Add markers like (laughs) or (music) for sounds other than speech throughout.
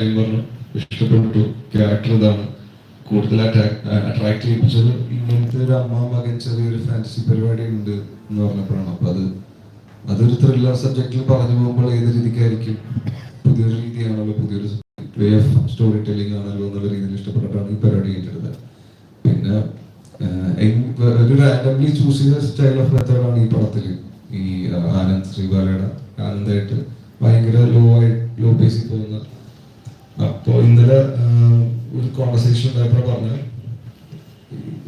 പറഞ്ഞു ഇഷ്ടപ്പെട്ടു. ക്യാരക്ടർ ഇതാണ്. കൂടുതൽ അട്രാക്ട് ചെയ്യിപ്പിച്ചത് ഇങ്ങനത്തെ ഒരു അമ്മ മകൻ ചെറിയൊരു ഫാൻസി പരിപാടി ഉണ്ട് എന്ന് പറഞ്ഞപ്പോഴാണ്. അപ്പൊ അത് അതൊരു ത്രില്ലർ സബ്ജക്റ്റിൽ പറഞ്ഞു പോകുമ്പോൾ ഏത് രീതിക്കായിരിക്കും? പുതിയൊരു രീതിയാണല്ലോ പുതിയൊരു വേ ഓഫ് സ്റ്റോറി ടെല്ലിംഗ് ആണല്ലോ എന്നുള്ള രീതിയിൽ ഇഷ്ടപ്പെട്ടിട്ടാണ് ഈ പരിപാടി ഏറ്റെടുത്തത് പിന്നെ ഒരു റാൻഡംലി ചൂസ് ചെയ്ത സ്റ്റൈൽ ഓഫ് മെത്തേഡാണ് ഈ പടത്തിൽ ഈ ആനന്ദ് ശ്രീബാലയുടെ ആനന്ദായിട്ട് ഭയങ്കര ലോ ആയി ലോ ബേസിൽ പോകുന്ന അപ്പോൾ ഇന്നലെ ഒരു കോൺവെർസേഷൻ ഉണ്ടായപ്പോൾ പറഞ്ഞു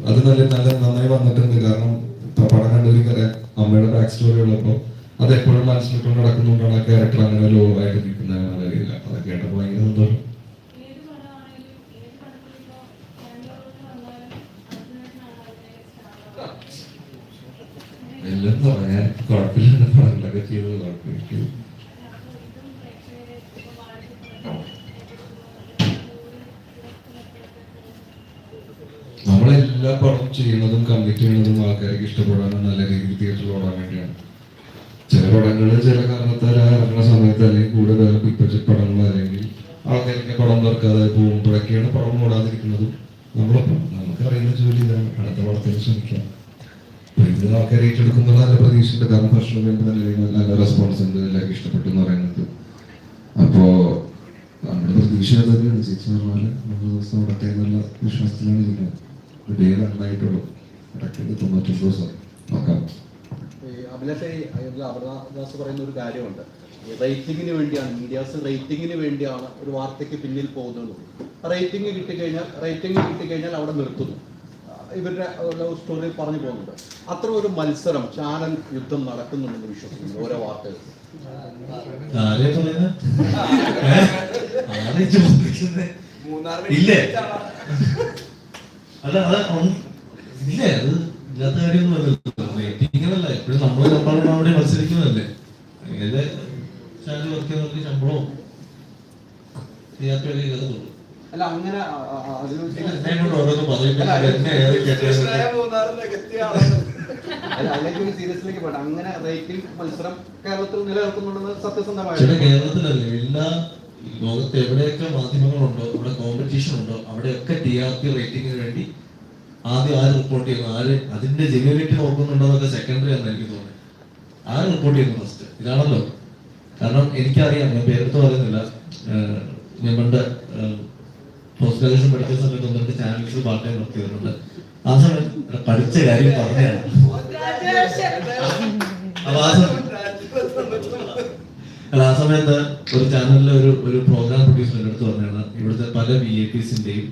അത് നല്ല നല്ല നന്നായി വന്നിട്ടുണ്ട്. കാരണം ഇപ്പൊ പടം കണ്ടവർക്കറിയാം അമ്മയുടെ ബാക്ക് സ്റ്റോറി ഉള്ളപ്പോൾ അത് എപ്പോഴും മനസ്സിലിട്ടുകൊണ്ട് നടക്കുന്നുണ്ടാണ് ആ ക്യാരക്ടർ അങ്ങനെ ലോ ആയിട്ട് നിൽക്കുന്ന എന്നുള്ള രീതിയിൽ അത് കേട്ടപ്പോൾ ഭയങ്കര സന്തോഷം. എല്ലാം പറയാൻ കുഴപ്പമില്ല പടങ്ങളൊക്കെ ചെയ്തത് കുഴപ്പമില്ല ഇതും പ്രേക്ഷകരെ ഇപ്പൊ വാഴ്ച ചെയ്യുന്നതും കമ്മിറ്റ് ചെയ്യുന്നതും ആൾക്കാർക്ക് ഇഷ്ടപ്പെടാനും നല്ല രീതിയിൽ തിയേറ്ററിൽ ഓടാൻ വേണ്ടിയാണ്. ചില പടങ്ങൾ ചില കാരണത്താൽ ആ ഇറങ്ങുന്ന സമയത്ത് അല്ലെങ്കിൽ കൂടെ വേറെ പിപ്പച്ച പടങ്ങൾ അല്ലെങ്കിൽ ആൾക്കാർക്ക് പടം തുറക്കാതെ പോകുമ്പോഴൊക്കെയാണ് പടം ഓടാതിരിക്കുന്നതും നമ്മളൊപ്പം നമുക്ക് അറിയുന്ന ജോലി ഇതാണ്. അടുത്ത പടത്തിന് ശ്രമിക്കാം. ഇത് ആൾക്കാർ ഏറ്റെടുക്കുന്ന നല്ല പ്രതീക്ഷയുണ്ട്. കാരണം ഭക്ഷണം വേണ്ടി നല്ല രീതിയിൽ നല്ല റെസ്പോൺസ് ഉണ്ട്. എല്ലാവർക്കും ഇഷ്ടപ്പെട്ടു എന്ന് പറയുന്നത്. അപ്പോ നമ്മുടെ പ്രതീക്ഷ തന്നെയാണ്. ചേച്ചി പറഞ്ഞാൽ നമ്മുടെ ദിവസം ഇടട്ടെ എന്നുള്ള വിശ്വാസത്തിലാണ് ഇരിക്കുന്നത്. ഒരു ഡേ റണ്ണായിട്ടുള്ളൂ ഇടയ്ക്ക് തൊണ്ണൂറ്റൊമ്പത് ദിവസം നോക്കാം. അഭിലാഷ് അമർനാഥ് പറയുന്ന ഒരു കാര്യമുണ്ട്. റേറ്റിംഗിന് വേണ്ടിയാണ് മീഡിയാസ് റേറ്റിംഗിന് വേണ്ടിയാണ് ഒരു വാർത്തയ്ക്ക് പിന്നിൽ പോകുന്നത്. റേറ്റിംഗ് കിട്ടിക്കഴിഞ്ഞാൽ റേറ്റിംഗ് കിട്ടിക്കഴിഞ്ഞാൽ അവിടെ നിർത്തുന്നു. ഇവരുടെ ലവ് സ്റ്റോറി പറഞ്ഞു പോകുന്നുണ്ട്. അത്ര ഒരു മത്സരം ചാനൽ യുദ്ധം നടക്കുന്നുണ്ടെന്ന് വിശ്വസിക്കുന്നു ഓരോ വാർത്തകൾ? (laughs) ഇല്ലേ? അല്ല അത് ഇല്ലേ അത് ഇല്ലാത്ത കാര്യമൊന്നുമല്ലല്ലോ റേറ്റിംഗല്ല എപ്പോഴും നമ്മൾ നമ്മളോട് അവിടെ മത്സരിക്കുന്നതല്ലേ. ഏത് ചാനൽ വർക്ക് ചെയ്യുന്നവർക്ക് ശമ്പളവും ചെയ്യാത്തവരെ ചെയ്തതുള്ളൂ അല്ല അങ്ങനെ ആ, ആ, ആ, അതിന് എന്നെ കൊണ്ട് ഓരോന്ന് പറയിപ്പിച്ചിട്ട് എന്നെ ഏത് കേട്ടത് അല്ല അതിലേക്ക് ഒരു സീരിയസിലേക്ക് പോട്ടെ. അങ്ങനെ റേറ്റിംഗ് മത്സരം കേരളത്തിൽ നിലനിൽക്കുന്നുണ്ടെന്ന് ചില സത്യസന്ധമായിട്ട് കേരളത്തിലല്ലേ എല്ലാ ലോകത്ത് എവിടെയൊക്കെ മാധ്യമങ്ങളുണ്ടോ അവിടെ കോമ്പറ്റീഷൻ ഉണ്ടോ അവിടെയൊക്കെ ടി ആർ പി റേറ്റിംഗിന് വേണ്ടി ആദ്യം ആര് റിപ്പോർട്ട് ചെയ്യുന്നു? ആര് അതിന്റെ ജെന്യൂനിറ്റി നോക്കുന്നുണ്ടോ എന്നൊക്കെ സെക്കൻഡറി ആണെന്ന് എനിക്ക് തോന്നുന്നത് ആര് റിപ്പോർട്ട് ചെയ്യുന്നു ഫസ്റ്റ് ഇതാണല്ലോ. കാരണം എനിക്കറിയാം ഞാൻ പേരെടുത്ത് പറയുന്നില്ല. ഞങ്ങളുടെ ഞാൻ പണ്ട് പോസ്റ്റ് ഗ്രാജുവേഷൻ പഠിക്കുന്ന സമയത്ത് ഒന്ന് രണ്ട് ചാനൽസ് പാർട്ട് ടൈം വർക്ക് ചെയ്തിട്ടുണ്ട് ആ സമയത്ത് പഠിച്ച കാര്യം പറഞ്ഞാണ് അപ്പൊ ആ സമയത്ത് അല്ല ആ സമയത്ത് ഒരു ചാനലിലെ ഒരു ഒരു പ്രോഗ്രാം പ്രൊഡ്യൂസർ അടുത്ത് പറഞ്ഞാണ് ഇവിടുത്തെ പല വി ഐ പിസിന്റെയും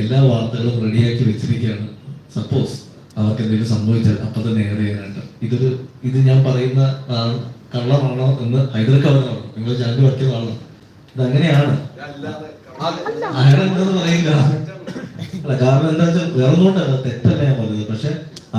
എല്ലാ വാർത്തകളും റെഡിയാക്കി വെച്ചിരിക്കുകയാണ്. സപ്പോസ് അവർക്ക് എന്തെങ്കിലും സംഭവിച്ചാൽ അപ്പൊ തന്നെ എയർ ചെയ്യാനായിട്ട്. ഇതൊരു ഇത് ഞാൻ പറയുന്ന കള്ളമാണോ എന്ന് ഹൈദർക്ക് പറഞ്ഞോ നിങ്ങൾ ചാനൽ ചെയ്ത ആളാണ്? ഇത് അങ്ങനെയാണ് അയാളെന്തെന്ന് പറയില്ല. അല്ല കാരണം എന്താ വെച്ചാൽ വേറെ ഒന്നുകൊണ്ടല്ല തെറ്റല്ല ഞാൻ പറഞ്ഞത്. പക്ഷെ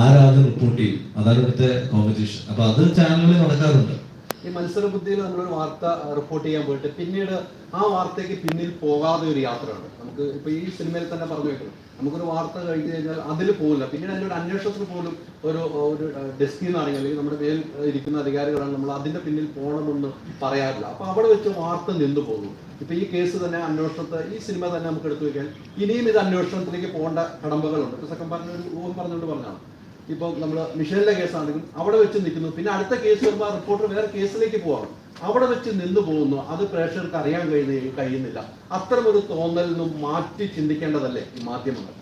ആരാധന റിപ്പോർട്ട് ചെയ്യും. അതാണ് ഇവിടുത്തെ കോമ്പറ്റീഷൻ അപ്പൊ അത് ചാനലിൽ നടക്കാറുണ്ട്. ഈ മത്സര ബുദ്ധിയിൽ നമ്മളൊരു വാർത്ത റിപ്പോർട്ട് ചെയ്യാൻ പോയിട്ട് പിന്നീട് ആ വാർത്തയ്ക്ക് പിന്നിൽ പോകാതെ ഒരു യാത്രയുണ്ട്. നമുക്ക് ഇപ്പൊ ഈ സിനിമയിൽ തന്നെ പറഞ്ഞു വെക്കണം നമുക്കൊരു വാർത്ത കഴിഞ്ഞു കഴിഞ്ഞാൽ അതിൽ പോകില്ല. പിന്നീട് അതിന്റെ ഒരു അന്വേഷണത്തിൽ പോലും ഒരു ഒരു ഡെസ്കിൽ നിന്നാണെങ്കിൽ അല്ലെങ്കിൽ നമ്മുടെ മേൽ ഇരിക്കുന്ന അധികാരികളാണ് നമ്മൾ അതിന്റെ പിന്നിൽ പോകണമെന്ന് പറയാറില്ല. അപ്പൊ അവിടെ വെച്ച് വാർത്ത നിന്നു പോകും. ഇപ്പൊ ഈ കേസ് തന്നെ അന്വേഷണത്തെ ഈ സിനിമ തന്നെ നമുക്ക് എടുത്തു വെക്കാൻ ഇനിയും ഇത് അന്വേഷണത്തിലേക്ക് പോകേണ്ട കടമ്പകളുണ്ട്. ഇപ്പൊ സെക്കൻഡ് പറഞ്ഞ ഒരു ഊഹം പറഞ്ഞുകൊണ്ട് പറഞ്ഞാണ് ഇപ്പൊ നമ്മൾ മിഷേലിന്റെ കേസാണെങ്കിലും അവിടെ വെച്ച് നിൽക്കുന്നു. പിന്നെ അടുത്ത കേസ് വരുമ്പോൾ റിപ്പോർട്ടർ വേറെ കേസിലേക്ക് പോവാണ്. അവിടെ വെച്ച് നിന്ന് പോകുന്നു. അത് പ്രേക്ഷകർക്ക് അറിയാൻ കഴിയുന്ന കഴിയുന്നില്ല. അത്തരം ഒരു തോന്നലിൽ നിന്നും മാറ്റി ചിന്തിക്കേണ്ടതല്ലേ ഈ മാധ്യമങ്ങൾ?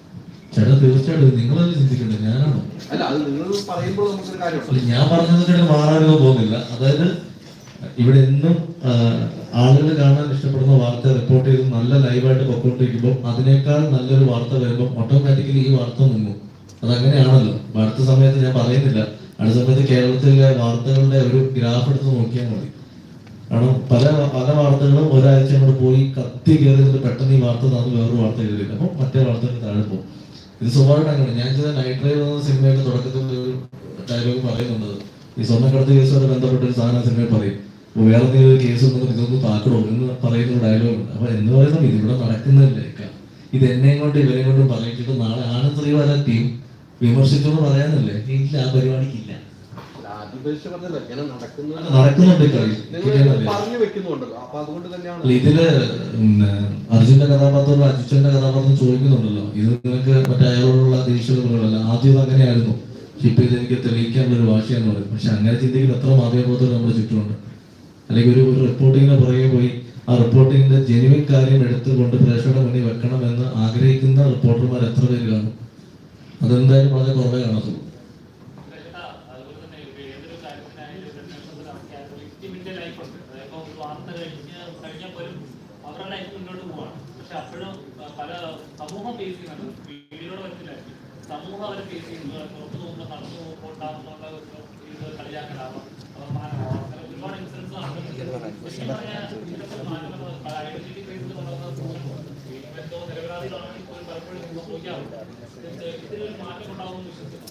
ചേട്ടാ തീർച്ചയായിട്ടും. നിങ്ങളത് ചിന്തിക്കണ്ടേ? ഞാനാണോ? അല്ല അത് നിങ്ങൾ പറയുമ്പോൾ നമുക്കൊരു കാര്യമുണ്ട്. ഞാൻ പറഞ്ഞതിട്ട് മാറാനോ പോകുന്നില്ല. അതായത് ഇവിടെ എന്നും ആളുകൾ കാണാൻ ഇഷ്ടപ്പെടുന്ന വാർത്ത റിപ്പോർട്ട് ചെയ്ത് നല്ല ലൈവായിട്ട് പൊക്കോണ്ടിരിക്കുമ്പോൾ അതിനേക്കാൾ നല്ലൊരു വാർത്ത വരുമ്പോൾ ഓട്ടോമാറ്റിക്കലി ഈ വാർത്ത മുങ്ങും. അതങ്ങനെയാണല്ലോ. അടുത്ത സമയത്ത് ഞാൻ പറയുന്നില്ല. അടുത്ത സമയത്ത് കേരളത്തിലെ വാർത്തകളുടെ ഒരു ഗ്രാഫ് എടുത്ത് നോക്കിയാൽ മതി. കാരണം പല പല വാർത്തകളും ഒരാഴ്ച അങ്ങോട്ട് പോയി കത്തി കയറി പെട്ടെന്ന് ഈ വാർത്ത തന്നു വേറൊരു വാർത്ത എഴുതില്ല അപ്പൊ മറ്റേ വാർത്തകൾ താഴെ പോകും. ഇത് സ്വാഭാവികമായിട്ട് അങ്ങനെ ഞാൻ ചെയ്ത നൈറ്റ് ഡ്രൈവ് എന്ന സിനിമയുടെ തുടക്കത്തിൽ ഒരു ഡയലോഗ് പറയുന്നുണ്ട്. ഈ സ്വർണക്കടത്ത് കേസുമായി ബന്ധപ്പെട്ട ഒരു സാധനം സിനിമയിൽ പറയും. അപ്പൊ വേറെ എന്തെങ്കിലും കേസ് ഉണ്ടെങ്കിൽ ഇതൊന്നും താക്കണോ എന്ന് പറയുന്ന ഡയലോഗ് ഉണ്ട്. അപ്പൊ എന്ന് പറയുന്നത് ഇതിവിടെ നടക്കുന്നില്ല ഇത് എന്നെ കൊണ്ട് ഇവരെ കൊണ്ടും നാളെ ആനന്ദ് ശ്രീവാല ടീം വിമർശിച്ചോന്ന് പറയാനല്ലേ? ഇല്ല ആ പരിപാടിക്കില്ല നടക്കുന്നുണ്ട് ഇതിൽ അർജുന്റെ കഥാപാത്രം അജിച്ചന്റെ കഥാപാത്രം ചോദിക്കുന്നുണ്ടല്ലോ. ഇത് നിങ്ങൾക്ക് മറ്റേ അയാളോടുള്ള ദേഷ്യങ്ങളല്ല ആദ്യം അങ്ങനെയായിരുന്നു. ഇപ്പൊ ഇത് എനിക്ക് തെളിയിക്കാനുള്ള ഒരു വാശിയാണ് പറയും പക്ഷെ അങ്ങനെ ചിന്തിക്കുന്ന എത്ര മാധ്യമപ്രവർത്തകർ നമ്മുടെ ചുറ്റുമുണ്ട്. അല്ലെങ്കിൽ ഒരു ഒരു റിപ്പോർട്ടിങ്ങിന് പുറകെ പോയി ആ റിപ്പോർട്ടിങ്ങിന്റെ ജെനുവിൻ കാര്യം എടുത്തുകൊണ്ട് പ്രേക്ഷകരുടെ മുന്നിൽ വെക്കണം എന്ന് ആഗ്രഹിക്കുന്ന റിപ്പോർട്ടർമാർ എത്ര പേര് കാണും? അതെന്തായാലും വളരെ കുറവേ കാണത്തുള്ളൂ അങ്ങനെ ഒരുപാട് ഇൻസിഡൻസ് നടക്കുന്നുണ്ട് ശരിക്കും പറഞ്ഞാൽ ഇതൊക്കെ മാറ്റം ഐഡന്റിറ്റി ക്രൈസിൽ നടക്കുന്ന എന്തോ നിരപരാധികളാണെങ്കിൽ പോലും പലപ്പോഴും സംഭവിക്കാറുണ്ട് ഇതിലൊരു മാറ്റം ഉണ്ടാവുമെന്ന് വിശ്വസിക്കുന്നു.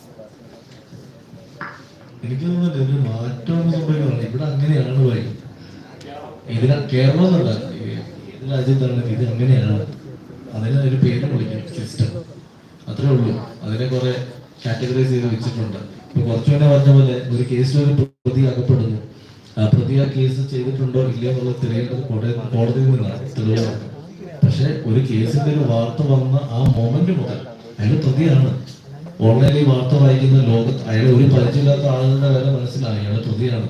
എനിക്ക് തോന്നുന്നില്ല ഒരു മാറ്റം സംഭവിക്കണം ഇവിടെ അങ്ങനെയാണ് പോയി. ഇതിനെ കേരളം എന്നല്ല രാജ്യത്താണ്. ഇത് അങ്ങനെയാണ്. അതിന് ഒരു പേര് വിളിക്കും. സിസ്റ്റം. അത്രേ ഉള്ളൂ. അതിനെ കുറെ കാറ്റഗറൈസ് ചെയ്ത് വെച്ചിട്ടുണ്ട്. ഇപ്പൊ കുറച്ചു മുന്നേ പറഞ്ഞ പോലെ ഒരു കേസിൽ ഒരു പ്രതി അകപ്പെടുന്നു ആ പ്രതി ആ കേസ് ചെയ്തിട്ടുണ്ടോ ഇല്ലയോ എന്നുള്ളത് തെളിയേണ്ടത് കോടതി കോടതിയിൽ നിന്നാണ് പക്ഷെ ഒരു കേസിന്റെ ഒരു വാർത്ത വന്ന ആ മൊമെന്റ് മുതൽ അയാൾ പ്രതിയാണ്. ഓൺലൈനിൽ വാർത്ത വായിക്കുന്ന ലോകത്ത് അയാൾ ഒരു പരിചയമില്ലാത്ത ആളുകളുടെ വില മനസ്സിലായി. അയാൾ പ്രതിയാണ്.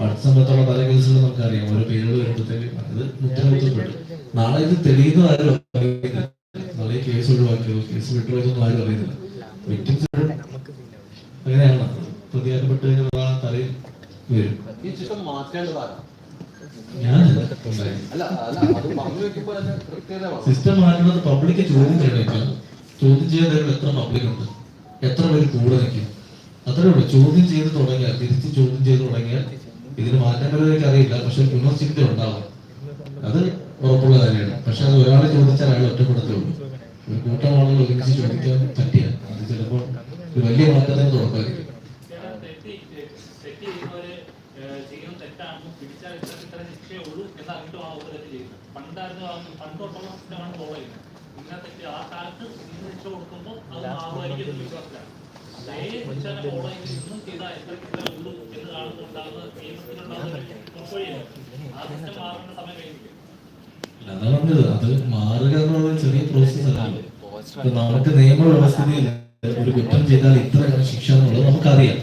അടുത്ത സമയത്തുള്ള പല കേസുകളും നമുക്കറിയാം. ഒരു പേരുകൾ വരുമ്പോഴത്തേക്ക് നാളെ ഇത് തെളിയുന്ന ആരും നാളെ കേസ് ഒഴിവാക്കിയോ കേസ് വിട്ടുപോയതൊന്നും ആരും അറിയുന്നില്ല. വിക്ടിംസ് അങ്ങനെയാണ്. പ്രതിയാക്കപ്പെട്ടു കഴിഞ്ഞാൽ തലയിൽ വരും. ഞാൻ സിസ്റ്റം മാറ്റുന്നത് പബ്ലിക് ചോദ്യം ചെയ്യണേക്കാൾ ചോദ്യം ചെയ്യാൻ എത്ര പബ്ലിക് ഉണ്ട്? എത്ര പേര് കൂടെ നിൽക്കും? അത്രേ ഉള്ളൂ. ചോദ്യം ചെയ്ത് തുടങ്ങിയാൽ തിരിച്ച് ചോദ്യം ചെയ്ത് തുടങ്ങിയാൽ ഇതിന് മാറ്റം വരുന്നതിലേക്ക് അറിയില്ല. പക്ഷെ പുനർചിന്ത ഉണ്ടാവും. അത് ഉറപ്പുള്ള കാര്യമാണ്. പക്ഷെ അത് ഒരാൾ ചോദിച്ചാൽ അയാൾ ഒറ്റപ്പെടുത്തുള്ളൂ. ഒരു കൂട്ടമാണെങ്കിൽ ഒരുമിച്ച് ചോദിക്കാൻ പറ്റിയ അത് ചിലപ്പോൾ വലിയ മാറ്റത്തിന് തുടക്കമായിരിക്കും ചേട്ടാ, തെറ്റ് തെറ്റ് ചെയ്യുന്നവര് ഏഹ് ചെയ്യുന്ന തെറ്റാണെന്ന് പിടിച്ചാൽ ഇത്ര ഇത്ര ശിക്ഷയേ ഉള്ളൂ എന്ന് അറിഞ്ഞിട്ടും ആ ഒരു തെറ്റ് ചെയ്യുന്നത് പണ്ടായിരുന്നു ആ പണ്ട് തൊട്ടുള്ള സിസ്റ്റമാണ് ഫോളോ ചെയ്യുന്നത്. ഇന്നത്തെ തെറ്റ് ആ കാലത്ത് ഇന്ന് ശിക്ഷ കൊടുക്കുമ്പോൾ അത് മാറുമായിരിക്കും എന്ന് വിശ്വാസത്തിലാണ്. അതേ ഫോളോ ചെയ്ത് ഇന്നും ചെയ്താൽ എത്ര ഇത്ര ഉള്ളൂ എന്ന് കാണുന്നുണ്ടാകുന്ന നിയമത്തിലുണ്ടാകുന്ന ഉൾക്കൊള്ളിയില്ല ആ സിസ്റ്റം മാറേണ്ട സമയം കഴിഞ്ഞിരിക്കും അല്ല, അതാ പറഞ്ഞത്. അത് മാറുക എന്നുള്ള ചെറിയ പ്രോസസ് അല്ലല്ലോ ഇപ്പൊ നമുക്ക് നിയമവ്യവസ്ഥയിൽ ഒരു കുറ്റം ചെയ്താൽ ഇത്രയാണ് ശിക്ഷ എന്നുള്ളത് നമുക്കറിയാം.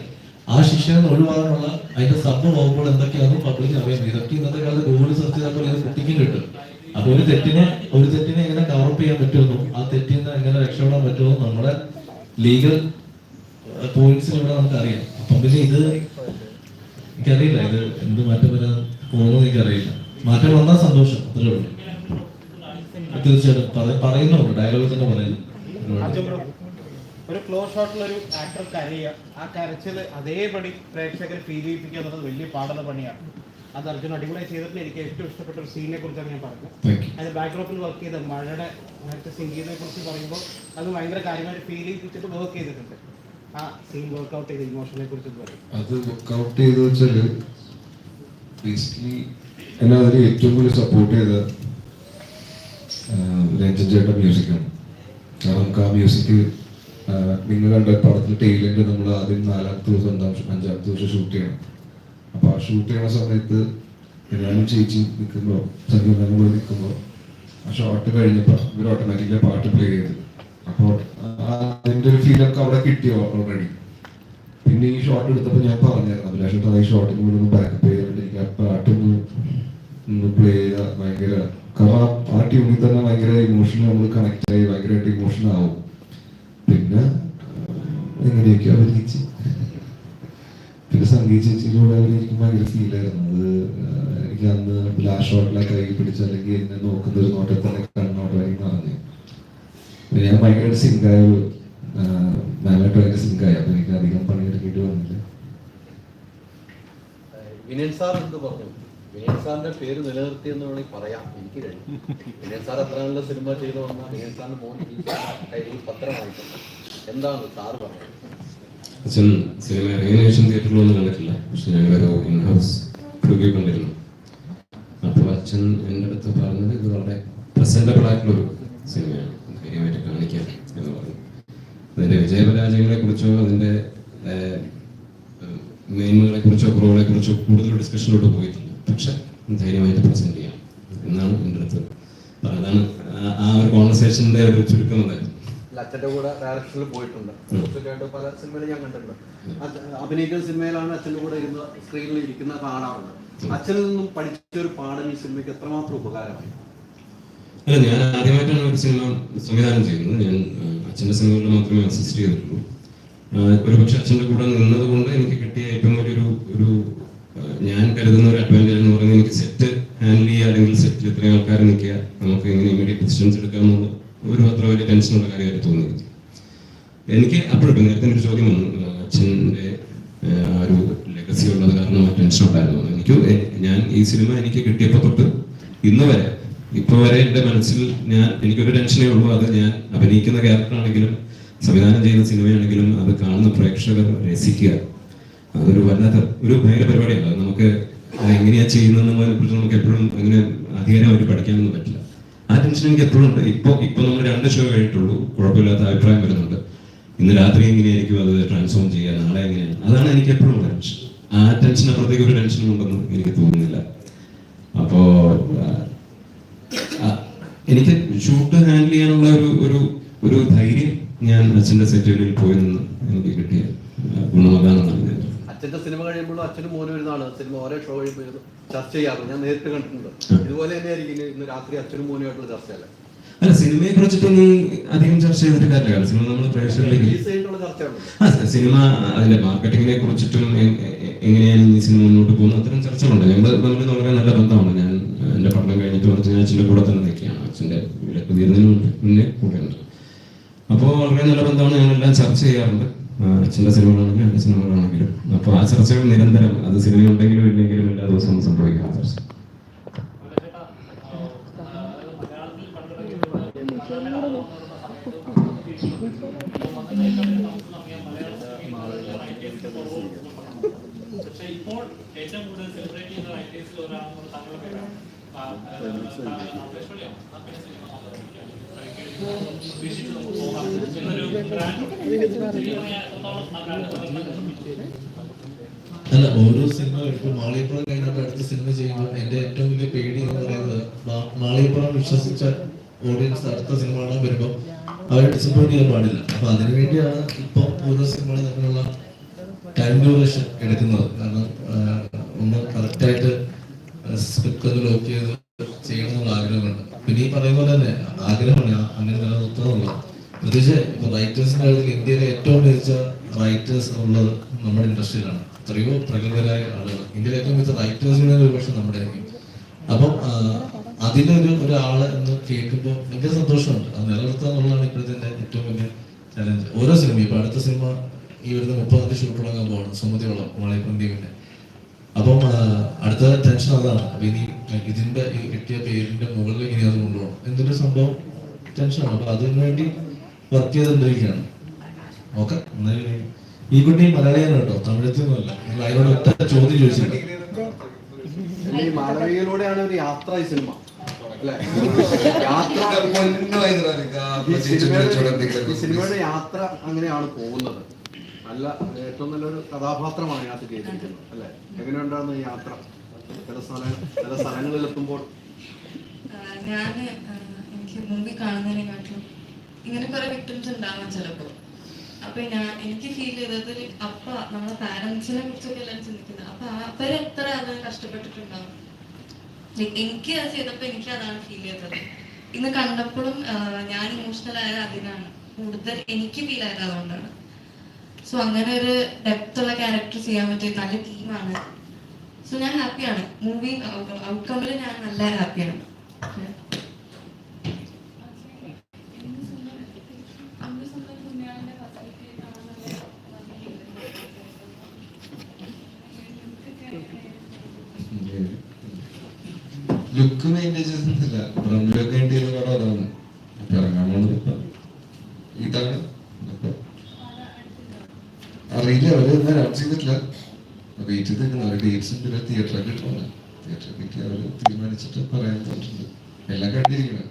ആ ശിക്ഷ ഒഴിവാകാനുള്ള അതിന്റെ സബ് പോകുമ്പോൾ എന്തൊക്കെയാണെന്ന് പബ്ലിക് അറിയാം ഇതൊക്കെ ഇന്നത്തെ കാലത്ത് ഗൂഗിൾ സെർച്ച് ചെയ്താൽ ഇത് കുട്ടിക്കും കിട്ടും. അപ്പൊ ഒരു തെറ്റിനെ ഒരു തെറ്റിനെ എങ്ങനെ കവറപ്പ് ചെയ്യാൻ പറ്റുമെന്നും ആ തെറ്റിൽ നിന്ന് എങ്ങനെ രക്ഷപ്പെടാൻ പറ്റുമെന്നും നമ്മുടെ ലീഗൽ പോയിന്റ്സിൽ ഇവിടെ നമുക്കറിയാം. അപ്പം പിന്നെ ഇത് എനിക്കറിയില്ല. ഇത് എന്ത് മാറ്റം വരാൻ പോകുന്നത് എനിക്കറിയില്ല. മാറ്റം വന്നാൽ സന്തോഷം. അത്രേ ഉള്ളൂ. തീർച്ചയായിട്ടും. പറ- പറയുന്നുണ്ട്. ഡയലോഗ് തന്നെ പറയുന്നു. ഒരു ക്ലോസ് ഷോട്ടിലൊരു ആക്ടർ കരയുക. ആ കരച്ചിൽ അതേപടി പ്രേക്ഷകരെ ഫീൽ ചെയ്യിപ്പിക്കുക എന്നുള്ളത് വലിയ പാടുള്ള പണിയാണ്. അത് അർജുൻ അടിപൊളിയായി ചെയ്തിട്ട് എനിക്ക് ഏറ്റവും ഇഷ്ടപ്പെട്ട ഒരു സീനിനെ കുറിച്ചാണ് ഞാൻ പറഞ്ഞത്. അതിന്റെ ബാക്ക്ഡ്രോപ്പിൽ വർക്ക് ചെയ്ത മഴയുടെ മറ്റു സിംഗിങ്ങിനെ കുറിച്ച് പറയുമ്പോൾ അത് ഭയങ്കര കാര്യമായിട്ട് ഫീൽ ചെയ്യിപ്പിച്ചിട്ട് വർക്ക് ചെയ്തിട്ടുണ്ട്. ആ സീൻ വർക്ക്ഔട്ട് ചെയ്ത ഇമോഷനെ കുറിച്ച് പറയും. അത് ചെയ്ത് ബേസിക്കലി എന്നെ ഏറ്റവും കൂടുതൽ സപ്പോർട്ട് ചെയ്ത രഞ്ജൻ ചേട്ടൻ മ്യൂസിക്കാണ് കാരണം നമുക്ക് ആ മ്യൂസിക് നിങ്ങൾ കണ്ട പടത്തിൽ ടൈലൻഡ് നമ്മൾ ആദ്യം നാലാമത്തെ ദിവസം അഞ്ചാം അഞ്ചാമത്തെ ദിവസം ഷൂട്ട് ചെയ്യണം. അപ്പൊ ആ ഷൂട്ട് ചെയ്യണ സമയത്ത് എല്ലാവരും ചേച്ചി നിൽക്കുമ്പോൾ സംഗീതം കൂടെ നിൽക്കുമ്പോൾ ആ ഷോട്ട് കഴിഞ്ഞപ്പോൾ ഇവർ ഓട്ടോമാറ്റിക്കലി പാട്ട് പ്ലേ ചെയ്ത്. അപ്പോൾ അതിന്റെ ഒരു ഒക്കെ അവിടെ കിട്ടി ഓൾറെഡി പിന്നെ ഈ ഷോട്ട് എടുത്തപ്പോൾ ഞാൻ പറഞ്ഞായിരുന്നു അഭിലാഷ് ആ ഷോട്ടിന് കൂടെ ഒന്ന് ബാക്കപ്പ് ചെയ്തിട്ട് എനിക്ക് ആ പാട്ടൊന്ന് ഒന്ന് പ്ലേ ചെയ്ത ഭയങ്കര കാരണം ആ ട്യൂണിൽ തന്നെ ഭയങ്കര ഇമോഷണൽ നമ്മൾ കണക്ട് ആയി ഭയങ്കരമായിട്ട് ഇമോഷണൽ ആവും. പിന്നെ എങ്ങനെയൊക്കെ അഭിനയിച്ച്. പിന്നെ സംഗീത ചേച്ചിയിലൂടെ അഭിനയിക്കും ഭയങ്കര ഫീലായിരുന്നു അത് എനിക്ക് അന്ന് ലാസ്റ്റ് ഷോട്ടിലെ കൈ പിടിച്ച് അല്ലെങ്കിൽ എന്നെ നോക്കുന്ന ഒരു നോട്ടത്തിൽ തന്നെ കണ്ണോട്ടായി പറഞ്ഞു പിന്നെ ഞാൻ ഭയങ്കര സിങ്കായ ഒരു മാനായിട്ട് ഭയങ്കര സിങ്കായി അപ്പൊ എനിക്ക് അധികം പണിയെടുക്കേണ്ടി വന്നില്ല. വിനയൻ സാർ എന്ത് പറഞ്ഞു? വിനയൻ സാറിന്റെ പേര് നിലനിർത്തി എന്ന് വേണമെങ്കിൽ പറയാം. എനിക്ക് കഴിയും. വിനയൻ സാർ നല്ല സിനിമ ചെയ്തു വന്നാൽ വിനയൻ സാറിന്റെ മോൻ കയ്യിൽ പത്രം വായിക്കുന്നു എന്താണ് സാറ് പറയുന്നത് അച്ഛൻ സിനിമ റീനേഷൻ തിയേറ്ററിലൊന്നും കണ്ടിട്ടില്ല. പക്ഷെ ഞങ്ങളൊരു ഇൻഹൗസ് റിവ്യൂ കണ്ടിരുന്നു. അപ്പോൾ അച്ഛൻ എന്റെ അടുത്ത് പറഞ്ഞത് ഇത് വളരെ പ്രസന്റബിൾ ആയിട്ടുള്ളൊരു സിനിമയാണ്. ധൈര്യമായിട്ട് കാണിക്കാം എന്ന് പറഞ്ഞു. അതിന്റെ വിജയപരാജയങ്ങളെ കുറിച്ചോ അതിന്റെ മേന്മകളെ കുറിച്ചോ കുറവുകളെ കുറിച്ചോ കൂടുതൽ ഡിസ്കഷനിലോട്ട് പോയിട്ടില്ല. പക്ഷെ ധൈര്യമായിട്ട് പ്രസന്റ് ചെയ്യാം. എന്നാണ് എന്റെ അടുത്ത്. അതാണ് ആ- ഒരു കോൺവെർസേഷന്റെ ഒരു ചുരുക്കം അച്ഛന്റെ കൂടെ ഡയറക്ഷനിൽ പോയിട്ടുണ്ട്. തീർച്ചയായിട്ടും പല സിനിമയിലും ഞാൻ കണ്ടിട്ടുണ്ട്. അഭിനയിക്കുന്ന സിനിമയിലാണ് അച്ഛന്റെ കൂടെ ഇരുന്ന് സ്ക്രീനിൽ ഇരിക്കുന്ന കാണാറുണ്ട് അച്ഛനിൽ നിന്നും പഠിച്ച ഒരു പാഠം ഈ സിനിമയ്ക്ക് എത്രമാത്രം ഉപകാരമായി? അല്ല ഞാൻ ആദ്യമായിട്ടാണ് ഒരു സിനിമ സംവിധാനം ചെയ്യുന്നത്. ഞാൻ അച്ഛന്റെ അച്ഛന്റെ സിനിമകളിൽ മാത്രമേ അസിസ്റ്റ് ചെയ്തിട്ടുള്ളൂ. ഒരു പക്ഷെ അച്ഛന്റെ കൂടെ നിന്നത് കൊണ്ട് എനിക്ക് കിട്ടിയ ഏറ്റവും വലിയൊരു ഒരു ഞാൻ കരുതുന്ന ഒരു അഡ്വാന്റേജ് എന്ന് പറയുന്നത് എനിക്ക് സെറ്റ് ഹാൻഡിൽ ചെയ്യുക അല്ലെങ്കിൽ സെറ്റിൽ ഇത്രയും ആൾക്കാർ നിൽക്കുക. നമുക്ക് എങ്ങനെ ഇമീഡിയറ്റ് ഡിസിഷൻസ് എടുക്കാമെന്നുള്ള ഒരു അത്ര വലിയ ടെൻഷനുള്ള കാര്യമായിട്ട് തോന്നിയത് എനിക്ക് അപ്പോഴും നേരത്തെ ഒരു ചോദ്യം വന്നു. അച്ഛന്റെ ഒരു ലെഗസി ഉള്ളത് കാരണം ടെൻഷൻ ഉണ്ടായിരുന്നു. എനിക്ക് ഞാൻ ഈ സിനിമ എനിക്ക് കിട്ടിയപ്പോൾ തൊട്ട് ഇന്ന് വരെ ഇപ്പോൾ വരെ എന്റെ മനസ്സിൽ ഞാൻ എനിക്കൊരു ടെൻഷനേ ഉള്ളൂ. അത് ഞാൻ അഭിനയിക്കുന്ന ക്യാരക്ടറാണെങ്കിലും സംവിധാനം ചെയ്യുന്ന സിനിമയാണെങ്കിലും അത് കാണുന്ന പ്രേക്ഷകർ രസിക്കുക. അതൊരു വല്ലാത്ത ഒരു ഭയങ്കര പരിപാടിയാണ് അത് നമുക്ക് എങ്ങനെയാ ചെയ്യുന്നതെന്നതിനെ കുറിച്ച് നമുക്ക് എപ്പോഴും അങ്ങനെ അധികാരമായിട്ട് പഠിക്കാനൊന്നും പറ്റില്ല. ആ ടെൻഷൻ എനിക്ക് എപ്പോഴും ഉണ്ട്. ഇപ്പൊ ഇപ്പൊ നമ്മൾ രണ്ട് ഷോ കഴിഞ്ഞിട്ടുള്ളൂ. കുഴപ്പമില്ലാത്ത അഭിപ്രായം വരുന്നുണ്ട്. ഇന്ന് രാത്രി എങ്ങനെയായിരിക്കും അത് ട്രാൻസ്ഫോം ചെയ്യുക? നാളെ എങ്ങനെയാണ്? അതാണ് എനിക്ക് എപ്പോഴും ടെൻഷൻ. ആ ടെൻഷൻ അപ്പുറത്തേക്ക് ഒരു ടെൻഷൻ ഉണ്ടെന്ന് എനിക്ക് തോന്നുന്നില്ല. അപ്പോ എനിക്ക് ഷൂട്ട് ഹാൻഡിൽ ചെയ്യാനുള്ള ഒരു ഒരു ഒരു ധൈര്യം ഞാൻ അച്ഛന്റെ സെറ്റുകളിൽ പോയി നിന്ന് എനിക്ക് കിട്ടിയ ആ, ഗുണമതാണെന്നാണ് ഞാൻ അച്ഛന്റെ സിനിമ കഴിയുമ്പോഴും അച്ഛനും മോനും ഇരുന്നാണ് സിനിമ ഓരോ ഷോ കഴിയുമ്പോൾ ഇരുന്ന് ചർച്ച ചെയ്യാറുണ്ട്. ഞാൻ നേരിട്ട് കണ്ടിട്ടുണ്ട്. ഇതുപോലെ തന്നെയായിരിക്കും ഇനി ഇന്ന് രാത്രി അച്ഛനും മോനുമായിട്ടുള്ള ചർച്ചയല്ലേ അല്ല സിനിമയെ കുറിച്ചിട്ട് ഇനി അധികം ചർച്ച ചെയ്തിട്ട് കാര്യമില്ല. സിനിമ നമ്മൾ പ്രേക്ഷകരിലേക്ക് സിനിമ അതിന്റെ മാർക്കറ്റിങ്ങിനെ കുറിച്ചിട്ടും എങ്ങനെയാണ് ഈ സിനിമ മുന്നോട്ട് പോകുന്നത് അത്തരം ചർച്ചകളുണ്ട്. ഞങ്ങൾ തമ്മിൽ വളരെ നല്ല ബന്ധമാണ്. ഞാൻ എന്റെ പഠനം കഴിഞ്ഞിട്ട് കുറച്ച് ഞാൻ അച്ഛന്റെ കൂടെ തന്നെ നിൽക്കുകയാണ്. അച്ഛന്റെ വിലക്ക് തീരുന്നതിന് മുന്നേ- കൂടെയുണ്ട് കൂടെ ഉണ്ട്. അപ്പോൾ വളരെ നല്ല ബന്ധമാണ്. ഞങ്ങളെല്ലാം ചർച്ച ചെയ്യാറുണ്ട്. അച്ഛന്റെ സിനിമകളാണെങ്കിലും എന്റെ സിനിമകളാണെങ്കിലും. അപ്പോൾ ആ ചർച്ചകൾ നിരന്തരം അത് സിനിമ ഉണ്ടെങ്കിലും ഇല്ലെങ്കിലും എല്ലാ ദിവസവും സംഭവിക്കുന്ന ചർച്ച. ഇപ്പോൾ ഏറ്റവും കൂടുതൽ സെലിബ്രേറ്റ് ചെയ്യുന്ന റൈറ്റേഴ്സിൽ ഒരാളെന്ന് താങ്കളുടെ പേരാണ് അല്ല ഓരോ സിനിമ ഇപ്പോൾ മാളിയപ്പുറം കഴിഞ്ഞിട്ട് അടുത്ത സിനിമ ചെയ്യുമ്പോൾ എന്റെ ഏറ്റവും വലിയ പേടി എന്ന് പറയുന്നത് മാളിയപ്പുറം വിശ്വസിച്ച ഓഡിയൻസ് അടുത്ത സിനിമ കാണാൻ വരുമ്പോൾ അവരെ ഡിസപ്പോയിന്റ് ചെയ്യാൻ പാടില്ല. അപ്പൊ അതിനുവേണ്ടിയാണ് ഇപ്പൊ ഓരോ സിനിമകളും തമ്മിലുള്ള ഡ്യൂറേഷൻ എടുക്കുന്നത്. കാരണം ഒന്ന് കറക്റ്റായിട്ട് സ്ക്രിപ്റ്റ് ഒന്ന് ലോക്ക് ചെയ്ത് ചെയ്യണം എന്നുള്ള ആഗ്രഹമുണ്ട്. പിന്നെ ഈ പറയുന്ന പോലെ തന്നെ ആഗ്രഹമാണ്. അങ്ങനെ നിലനിർത്തുന്നുള്ളത് പ്രത്യേകിച്ച് ഇപ്പൊ റൈറ്റേഴ്സിന്റെ കാര്യത്തിൽ ഇന്ത്യയിലെ ഏറ്റവും മികച്ച റൈറ്റേഴ്സ് ഉള്ളത് നമ്മുടെ ഇൻഡസ്ട്രിയിലാണ്. എത്രയോ പ്രഗത്ഭരായ ആളുകൾ. ഇന്ത്യയിലെ ഏറ്റവും മികച്ച റൈറ്റേഴ്സിനെ ഒരുപക്ഷെ നമ്മുടെ അപ്പം അതിലൊരു ഒരാൾ എന്ന് കേൾക്കുമ്പോൾ ഭയങ്കര സന്തോഷമുണ്ട്. അത് നിലനിർത്തുക എന്നുള്ളതാണ് ഇപ്പോഴത്തെ ഏറ്റവും വലിയ ചലഞ്ച് ഓരോ സിനിമ ഇപ്പൊ അടുത്ത സിനിമ ഈ വരുന്ന മുപ്പതാം തീയതി ഷൂട്ട് തുടങ്ങാൻ പോവാണ്. സുമതിവളം മലയപ്പുറം ദ്വീപിന്റെ അപ്പം അടുത്ത ടെൻഷൻ അതാണ്. അപ്പൊ ഇനി ഇതിന്റെ ഈ കിട്ടിയ പേരിന്റെ മുകളിൽ ഇനി അത് കൊണ്ടുപോകണം. എന്തൊരു സംഭവം? ടെൻഷനാണ് അപ്പൊ അതിനു വേണ്ടി വർക്ക് ചെയ്തുകൊണ്ടിരിക്കുകയാണ്. ഓക്കെ ഈ കുട്ടി മലയാളിയാണ് കേട്ടോ. തമിഴത്തൊന്നുമല്ല നിങ്ങൾ അതിനോട് ഒറ്റ ചോദ്യം ഈ മാളവികയിലൂടെയാണ് ഒരു ഈ സിനിമ. (laughs) സിനിമയുടെ യാത്ര അങ്ങനെയാണ് പോകുന്നത്. നല്ല ഏറ്റവും നല്ലൊരു കഥാപാത്രമാണ് ഇതിനകത്ത് ചെയ്തിരിക്കുന്നത് അല്ലെ? എങ്ങനെയുണ്ടാകുന്ന ഈ യാത്ര? ചില സ്ഥലങ്ങൾ ചില സ്ഥലങ്ങളിൽ എത്തുമ്പോൾ ഞാൻ എനിക്ക് മൂവി കാണുന്നതിനെക്കാട്ടും ഇങ്ങനെ കുറെ വിക്ടിംസ് ഉണ്ടാവാം ചിലപ്പോൾ. അപ്പൊ ഞാൻ എനിക്ക് ഫീൽ ചെയ്തത് അപ്പ നമ്മളെ പാരന്റ്സിനെ കുറിച്ചൊക്കെ എല്ലാം ചിന്തിക്കുന്നത് അപ്പൊ അവരെത്ര അത് കഷ്ടപ്പെട്ടിട്ടുണ്ടാവും? എനിക്ക് അത് ചെയ്തപ്പോ എനിക്ക് അതാണ് ഫീൽ ചെയ്തത്. ഇന്ന് കണ്ടപ്പോഴും ഞാൻ ഇമോഷണൽ ആയ അതിനാണ് കൂടുതൽ എനിക്ക് ഫീൽ ആയത് അതുകൊണ്ടാണ്. സോ അങ്ങനെ ഒരു ഡെപ്ത് ഉള്ള ക്യാരക്ടർ ചെയ്യാൻ പറ്റിയ നല്ല ടീമാണ് സോ ഞാൻ ഹാപ്പിയാണ് മൂവി ഔട്ട്കമ്മിൽ ഞാൻ നല്ല ഹാപ്പിയാണ് ലുക്ക് കുഞ്ഞാളിന്റെ ഫസ്റ്റ് കാണാൻ ലുക്ക് വേണ്ടിയുള്ള പടം അതാണ് അപ്പൊ ഇറങ്ങാൻ പോണത് ഇപ്പൊ ഇതാണ് അപ്പൊ അറിയില്ല അവർ ഒന്നും അനൗൺസ് ചെയ്തിട്ടില്ല വെയിറ്റ് ചെയ്ത് നിൽക്കുന്ന ഡേറ്റ്സും പിന്നെ തിയേറ്ററൊക്കെ കിട്ടണം തിയേറ്ററിൽ കിട്ടി അവർ തീരുമാനിച്ചിട്ട് പറയാൻ പറഞ്ഞിട്ടുണ്ട് എല്ലാം കണ്ടിരിക്കണം.